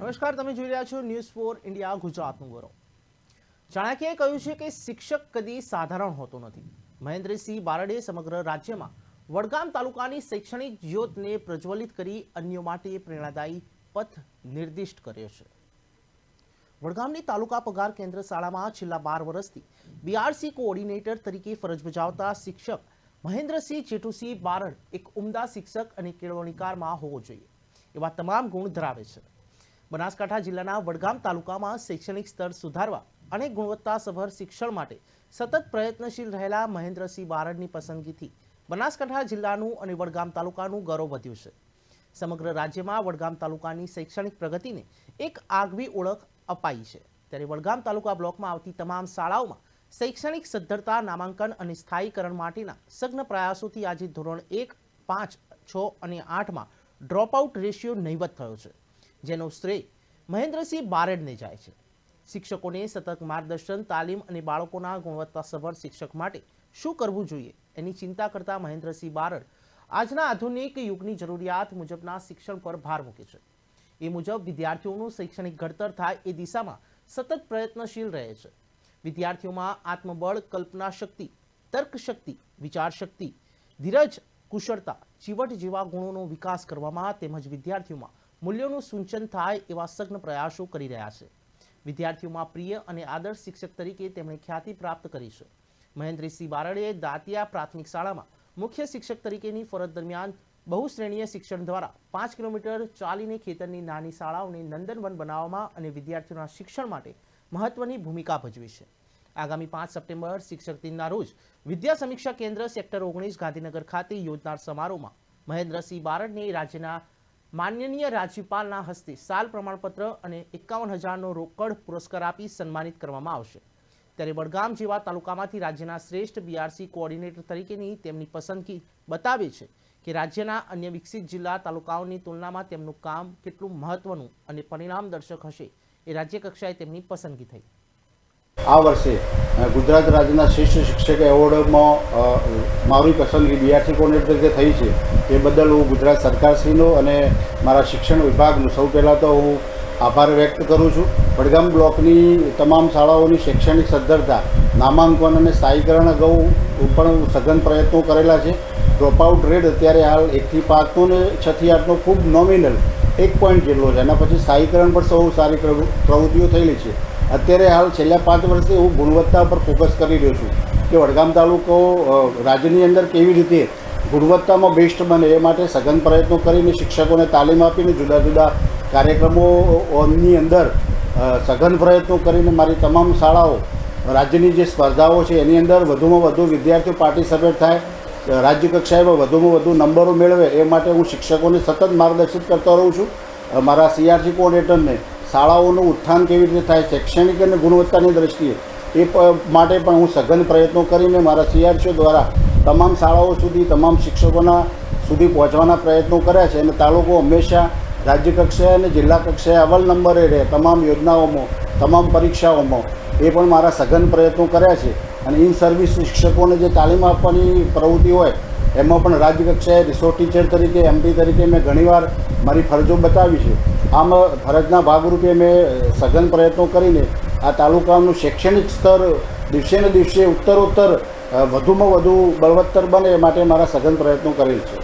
નમસ્કાર, તમે જોઈ રહ્યા છો ન્યૂઝ ફોર ઇન્ડિયા ગુજરાતનું ગૌરવ. ચાણક્યએ કહ્યું છે કે શિક્ષક કદી સાધારણ હોતો નથી. મહેન્દ્રસિંહ બારડે સમગ્ર રાજ્યમાં વડગામ તાલુકાની શૈક્ષણિક જ્યોતને પ્રજ્વલિત કરી અન્યો માટે પ્રેરણાદાયી પથ નિર્દિષ્ટ કર્યો છે. વડગામની તાલુકા પગાર કેન્દ્ર શાળામાં છેલ્લા બાર વર્ષથી બીઆરસી કોઓર્ડિનેટર તરીકે ફરજ બજાવતા શિક્ષક મહેન્દ્રસિંહ જેઠુસિંહ બારડ એક ઉમદા શિક્ષક અને કેળવણીકારમાં હોવો જોઈએ. એવા તમામ ગુણ ધરાવે છે. બનાસકાંઠા જિલ્લાના વડગામ તાલુકામાં શૈક્ષણિક સ્તર સુધારવા અને ગુણવત્તાસભર શિક્ષણ માટે સતત પ્રયત્નશીલ રહેલા મહેન્દ્રસિંહ બારડની પસંદગીથી બનાસકાંઠા જિલ્લાનું અને વડગામ તાલુકાનું ગૌરવ વધ્યું છે. સમગ્ર રાજ્યમાં વડગામ તાલુકાની શૈક્ષણિક પ્રગતિને એક આગવી ઓળખ અપાઈ છે. ત્યારે વડગામ તાલુકા બ્લોકમાં આવતી તમામ શાળાઓમાં શૈક્ષણિક સદ્ધરતા, નામાંકન અને સ્થાયીકરણ માટેના સઘન પ્રયાસોથી આજે ધોરણ એક, પાંચ, છ અને આઠમાં ડ્રોપઆઉટ રેશિયો નહીવત થયો છે. જેનો શ્રેય મહેન્દ્રસિંહ બારડને જાય છે. શિક્ષકોને સતત માર્ગદર્શન, તાલીમ અને બાળકોના ગુણવત્તાસભર શિક્ષક માટે શું કરવું જોઈએ એની ચિંતા કરતા મહેન્દ્રસિંહ બારડ આજના આધુનિક યુગની જરૂરિયાત મુજબના શિક્ષણ પર ભાર મૂકે છે. એ મુજબ વિદ્યાર્થીઓનું શૈક્ષણિક ઘડતર થાય એ દિશામાં સતત પ્રયત્નશીલ રહે છે. વિદ્યાર્થીઓમાં આત્મબળ, કલ્પના શક્તિ તર્ક શક્તિ વિચાર શક્તિ ધીરજ કુશળતા, ચીવટ જેવા ગુણોનો વિકાસ કરવામાં તેમજ વિદ્યાર્થીઓમાં મૂલ્યોનું સૂચન થાય એવા સઘન પ્રયાસો કરી રહ્યા છે. વિદ્યાર્થીઓમાં પ્રિય અને આદર્શ શિક્ષક તરીકે તેમણે ખ્યાતિ પ્રાપ્ત કરી છે. મહેન્દ્રસિંહ બારડે દાંતિયા પ્રાથમિક શાળામાં મુખ્ય શિક્ષક તરીકેની ફરજ દરમિયાન બહુશ્રેણીય શિક્ષણ દ્વારા પાંચ કિલોમીટર ચાલીને ખેતરની નાની શાળાઓને નંદનવન બનાવવામાં અને વિદ્યાર્થીઓના શિક્ષણ માટે મહત્વની ભૂમિકા ભજવી છે. આગામી પાંચ સપ્ટેમ્બર, શિક્ષક દિનના રોજ વિદ્યા સમીક્ષા કેન્દ્ર સેક્ટર ઓગણીસ ગાંધીનગર ખાતે યોજનાર સમારોહમાં મહેન્દ્રસિંહ બારડને રાજ્યના માનનીય રાજ્યપાલના હસ્તે સાલ પ્રમાણપત્ર અને એકાવન હજારનો રોકડ પુરસ્કાર આપી સન્માનિત કરવામાં આવશે. ત્યારે વડગામ જેવા તાલુકામાંથી રાજ્યના શ્રેષ્ઠ બીઆરસી કોઓર્ડિનેટર તરીકેની તેમની પસંદગી બતાવે છે કે રાજ્યના અન્ય વિકસિત જિલ્લા તાલુકાઓની તુલનામાં તેમનું કામ કેટલું મહત્વનું અને પરિણામદર્શક હશે એ રાજ્ય કક્ષાએ તેમની પસંદગી થઈ. આ વર્ષે ગુજરાત રાજ્યના શ્રેષ્ઠ શિક્ષક એવોર્ડમાં મારી પસંદગી બીઆરસી કોર્ડિનેટર તરીકે થઈ છે. એ બદલ હું ગુજરાત સરકારશ્રીનો અને મારા શિક્ષણ વિભાગનું સૌ પહેલાં તો હું આભાર વ્યક્ત કરું છું. વડગામ બ્લોકની તમામ શાળાઓની શૈક્ષણિક સદ્ધરતા, નામાંકન અને સ્થાયીકરણ અગાઉ પણ સઘન પ્રયત્નો કરેલા છે. ડ્રોપઆઉટ રેટ અત્યારે હાલ એકથી પાંચનો ને છથી આઠનો ખૂબ નોમિનલ એક પોઈન્ટ જેટલો છે. એના પછી સ્થાયીકરણ પણ સૌ સારી પ્રવૃ- પ્રવૃત્તિઓ થયેલી છે. અત્યારે હાલ છેલ્લા પાંચ વર્ષથી હું ગુણવત્તા પર ફોકસ કરી રહ્યો છું કે વડગામ તાલુકો રાજ્યની અંદર કેવી રીતે ગુણવત્તામાં બેસ્ટ બને એ માટે સઘન પ્રયત્નો કરીને શિક્ષકોને તાલીમ આપીને જુદા જુદા કાર્યક્રમોની અંદર સઘન પ્રયત્નો કરીને મારી તમામ શાળાઓ, રાજ્યની જે સ્પર્ધાઓ છે એની અંદર વધુમાં વધુ વિદ્યાર્થીઓ પાર્ટિસિપેટ થાય રાજ્ય કક્ષાએમાં વધુમાં વધુ નંબરો મેળવે એ માટે હું શિક્ષકોને સતત માર્ગદર્શિત કરતો રહું છું. મારા સીઆરસી કોઓર્ડિનેટરને શાળાઓનું ઉત્થાન કેવી રીતે થાય, શૈક્ષણિક અને ગુણવત્તાની દ્રષ્ટિએ એ માટે પણ હું સઘન પ્રયત્નો કરીને મારા સીઆરસીઓ દ્વારા તમામ શાળાઓ સુધી, તમામ શિક્ષકોના સુધી પહોંચવાના પ્રયત્નો કર્યા છે અને તાલુકો હંમેશા રાજ્ય કક્ષાએ અને જિલ્લા કક્ષાએ અવ્વલ નંબરે રહે. તમામ યોજનાઓમાં, તમામ પરીક્ષાઓમાં એ પણ મારા સઘન પ્રયત્નો કર્યા છે. અને ઇન સર્વિસ શિક્ષકોને જે તાલીમ આપવાની પ્રવૃત્તિ હોય એમાં પણ રાજ્યકક્ષાએ રિસોર્ટ ટીચર તરીકે એમપી તરીકે મેં ઘણીવાર મારી ફરજો બતાવી છે. આમ ફરજના ભાગરૂપે મેં સઘન પ્રયત્નો કરીને આ તાલુકાનું શૈક્ષણિક સ્તર દિવસે ને દિવસે ઉત્તરોત્તર વધુમાં વધુ બળવત્તર બને એ માટે મારા સઘન પ્રયત્નો કરેલ છે.